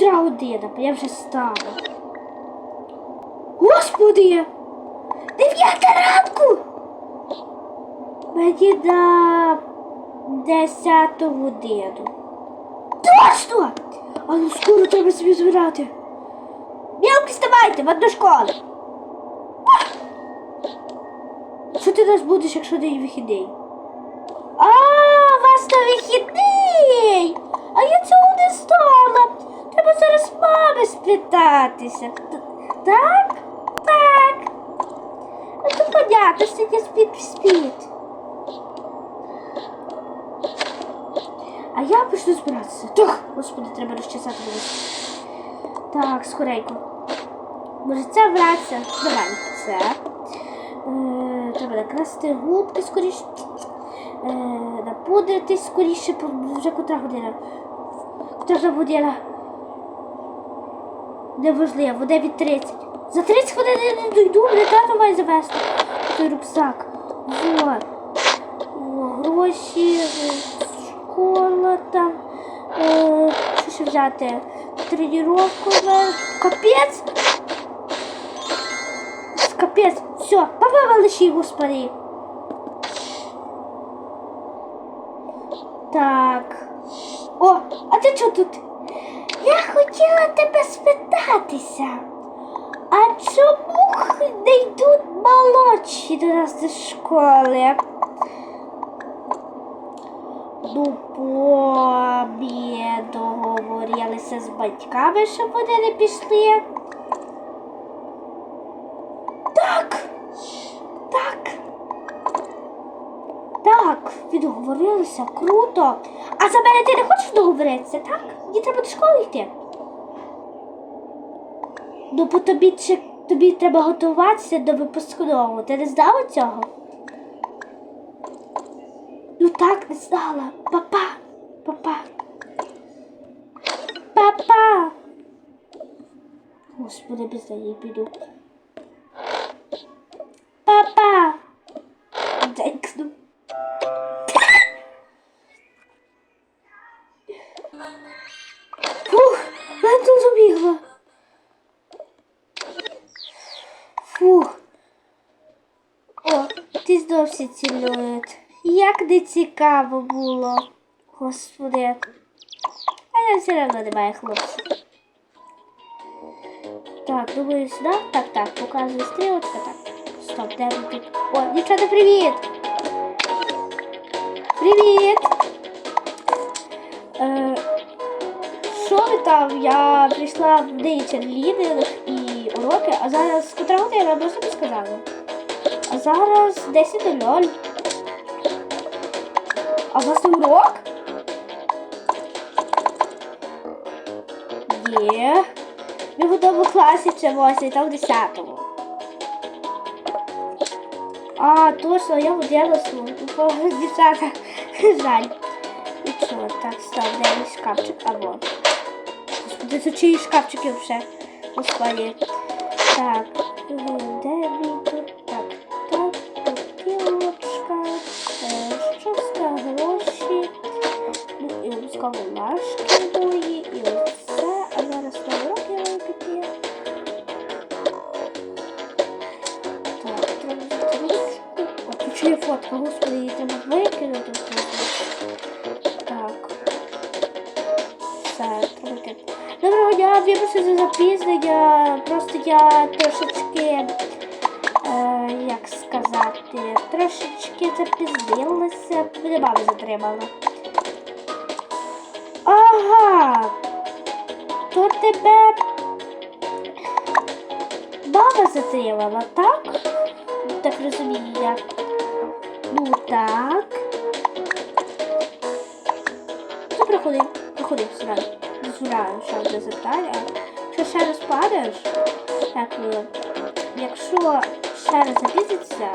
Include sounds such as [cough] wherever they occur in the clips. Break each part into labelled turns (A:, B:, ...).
A: Котра година, я вже стала. Господи! Дев'ята ранку! Мені на десяту годину. Точно! А ну скоро треба собі збирати. Мілки, вставайте, в до школи. Що ти нас будеш, якщо не вихідний? А, у вас на вихідний! А я цього зараз спитатися. Так? Так. То понятно, що не спить спить. А я почну збиратися. Тух! Господи, треба розчесати волосся. Так, скоренько. Може це братися? Давай, це. Е, треба накрасити губки скоріше. Е, напудритись скоріше, вже котра година. Котра година. Неважливо, 9.30. За 30 хвилин я не дойду, мене тато має завести той рюкзак. Вот. О, гроші, школа там. Е, що ще взяти? Тренировку. Капець. Капець. Все, папа малыші, господи. Так. О, а ти чого тут? Я хотіла тебе спитатися. А чому не йдуть молодші до нас до школи? Ну, бо ми договорилися з батьками, щоб вони не пішли. Так. Так. Так, відговорилися, круто. А за мене ти не хочеш договоритися, так? Мені треба до школи йти. Ну, бо тобі, тобі треба готуватися до випускного. Ти не знала цього? Ну так, не знала. Папа. Папа. Папа. Господи, без неї піду. Зовсім цілюєт. Як не цікаво було. Господи. А я все одно немає хлопців. Так, думаю, сюди. Так, так, показує стрілочка. Так. Стоп, де ви тут? О, дівчата, привіт! Привіт! Е, що ви там? Я прийшла в день черлідинг і уроки, а зараз котра година, ви собі сказали. А зараз 10.00. А у вас урок? Є. Ми в одному класі вчимося, там в 10-му. А, точно, я в 11-му. Дівчата, [laughs] жаль. І що, так, стоп, де мій шкафчик? А вот. Господи, чиї шкафчики вже? Господи. Так, е, де мій ложки мої, і оце, а зараз на урок я маю піти. Так, треба взяти ручку. О, тут ще є фотка, господи, її треба викинути. Так. Все, треба йти. Доброго дня, вибачте за запізнення. Просто я трошечки, е, як сказати, трошечки запізнилася. Мене мама затримала. Ага. То тебе баба затримала, так? Так розумію я. Ну так. Ну, приходи, приходи сюди. Сюди, ще одне запитання. Якщо ще раз падаєш, так, е, якщо ще раз запізиться,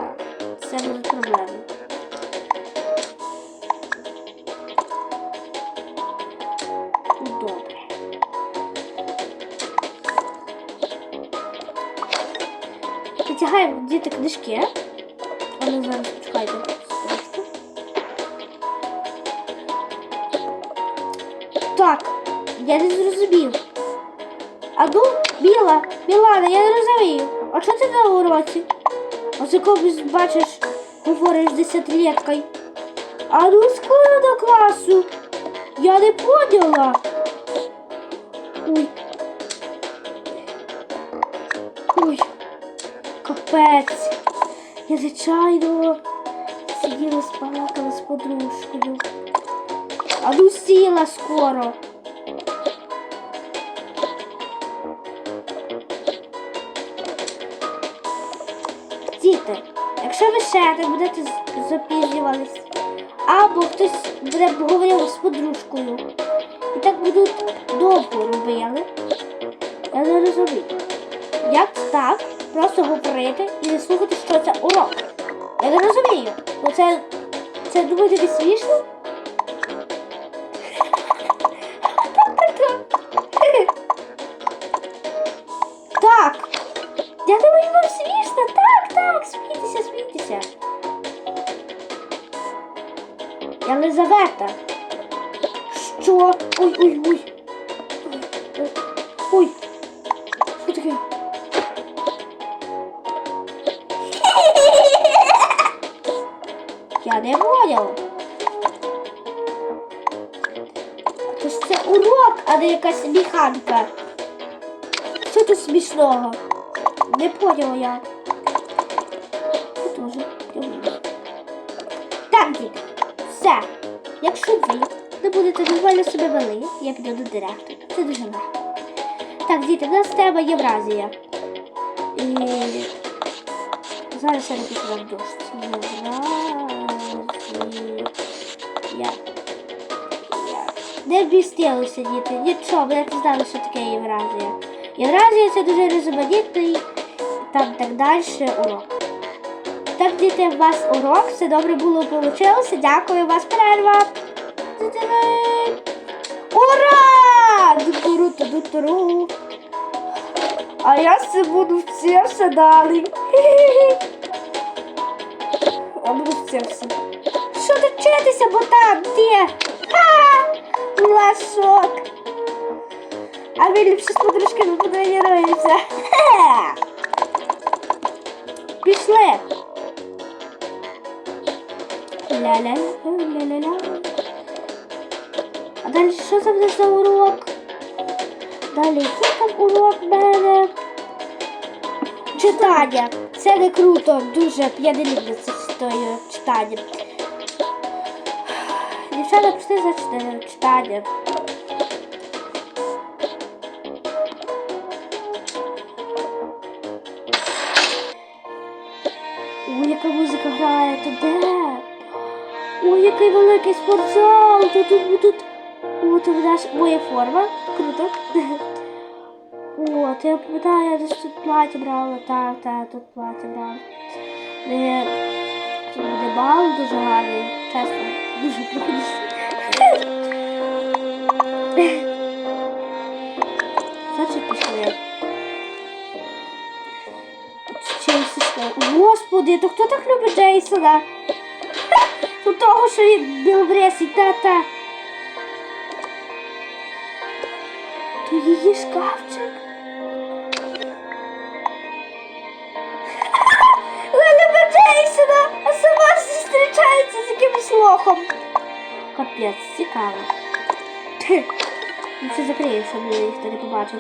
A: це буде проблема. Книжки. А ну зараз почекайте. Так, я не зрозумів. А ну, Біла, Білана, я не розумію. А що ти на уроці? А за комусь бачиш, говориш десятилеткою. А ну скоро до класу. Я не поняла. Ой. Ой. Капець. Я звичайно сиділа спалакала з подружкою. А ну сіла скоро. Діти, якщо ви ще так будете запізнювались, або хтось буде говорив з подружкою, і так будуть довго робили, я не розумію. Як так просто говорити і не слухати, що це урок? Я не розумію. бо це, це не смішно? Не поняла. Це це урок, а не якась механіка. Що тут смішного? Не поняла я. Я тоже. Так, діти, все. Якщо ви не будете нормально себе вели, я піду до директора. Це дуже легко. Так, діти, в нас тема Євразія. І зараз я напишу вам дощ. Євразія. Я. Не вмістилося, діти. Нічого, ви не знали, що таке Євразія. Євразія це дуже різноманітний там так далі урок. Так, діти, у вас урок, все добре було получилося. Дякую, у вас перерва. Ура! Ду-туру. А я все буду вчився далі. [laughs] А буду вчився. Що тут бо там де? Ха! Лашок. А ми ліпше з подружками потренуємося. [laughs] Пішли. Ля-ля, ля-ля-ля. А далі що це буде за урок? Далі який там урок в мене? Читання. Це не круто, дуже я не читання. Дівчата пішли за читання- читання. Ой, яка музика грає, то де? Ой, який великий спортзал! Тут тут будуть. О, це наш моя форма. Круто. О, я пам'ятаю, я десь тут плаття брала. Так, так, тут плаття брала. Де тут буде бал дуже гарний. Господи, то хто так любить Джейсона? До того, що він білобресий, та-та. То її шкафчик. Вона любить Джейсона, а сама зустрічається з якимось лохом. Капець, цікаво. Ну, Це закриє, щоб ніхто не побачив.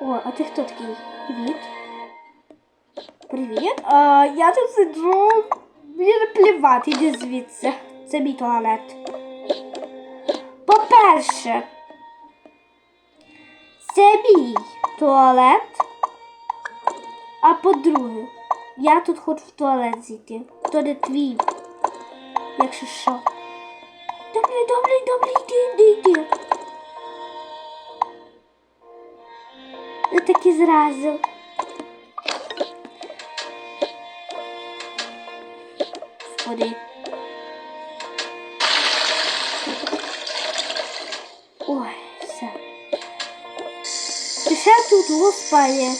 A: О, а ти хто такий? Привіт. Привіт. А, я тут сиджу. Мені плівати, іди звідси. Це мій туалет. По-перше, це мій туалет. А по-друге, я тут хочу в туалет зійти. То не твій. Якщо що. Добре, добре, добре, йди, йди, йди. Ну так і зразу. Господи. Ой, все. Ти ще тут, господи.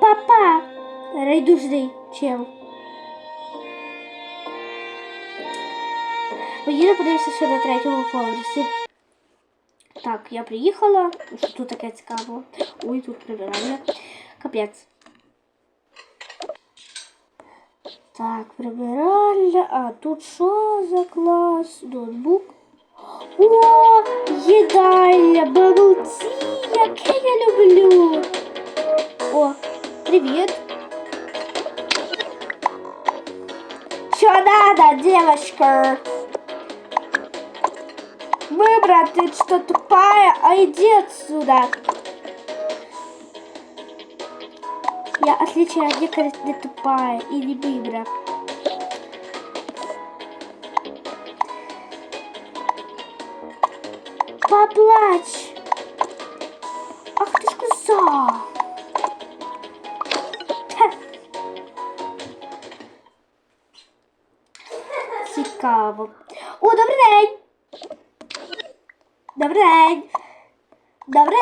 A: Папа. Райдужний чел. Поїду подивитися, що на третьому поверсі. Так, я приїхала. Що тут таке цікаво? Ой, тут прибирання. Капець. Так, прибиральня. А тут що за клас? Ноутбук. О, їдальня, бабуці, яке я люблю. О, привіт. Что надо, девочка? Выбрать, ты что тупая? А иди отсюда. Я отличаю от некоторых не тупая и не выбра. Поплачь. Ах ты ж коза. Цікаво. О, добрий день! Добрий день! Добрий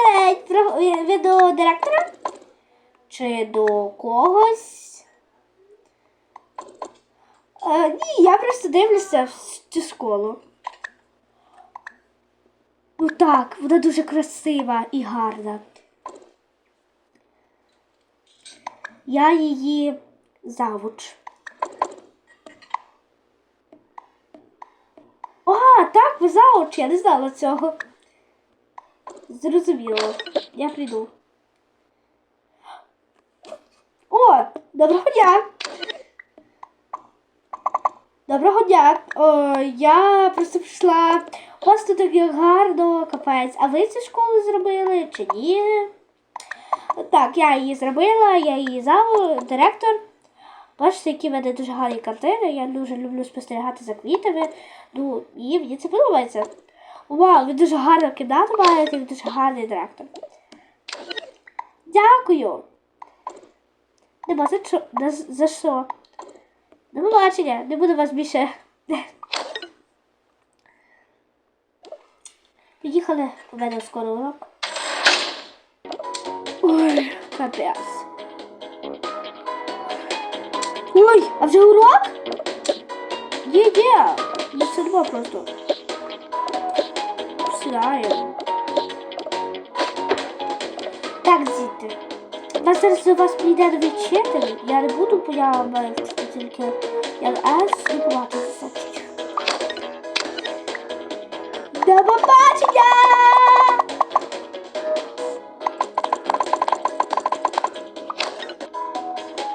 A: день! Ви до директора? Чи до когось? Е, ні, я просто дивлюся в цю школу. Ну так, вона дуже красива і гарна. Я її завуч. А, так, ви завуч, я не знала цього. Зрозуміло. Я прийду. О, доброго дня! Доброго дня! О, я просто прийшла. У вас тут так гарно, капець. А ви цю школу зробили чи ні? Так, я її зробила, я її зав, директор. Бачите, які в мене дуже гарні картини. Я дуже люблю спостерігати за квітами. Ну, і мені це подобається. Вау, ви дуже гарно кімнату маєте, ви дуже гарний директор. Дякую. Нема за що? За, що? До побачення, не буду вас більше. Поїхали, у мене скоро урок. Ой, капець. Ой, а вже урок? Є, є. Ну, все одно просто. Сідаємо. Так, діти. Вас зараз до вас прийде новий вчитель. Я не буду, бо я маю вчительки. Я С не побачу. До побачення!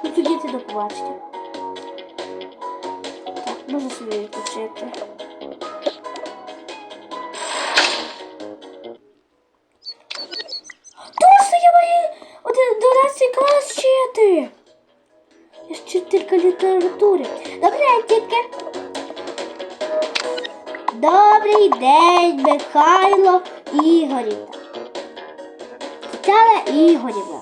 A: Ну, тоді ти до побачення. Собі відпочити. Точно я маю один 12 клас вчити. Я ж вчителька літератури. Добрий день, дітки. Добрий день, Михайло Ігорівна. Тетяна Ігорівна.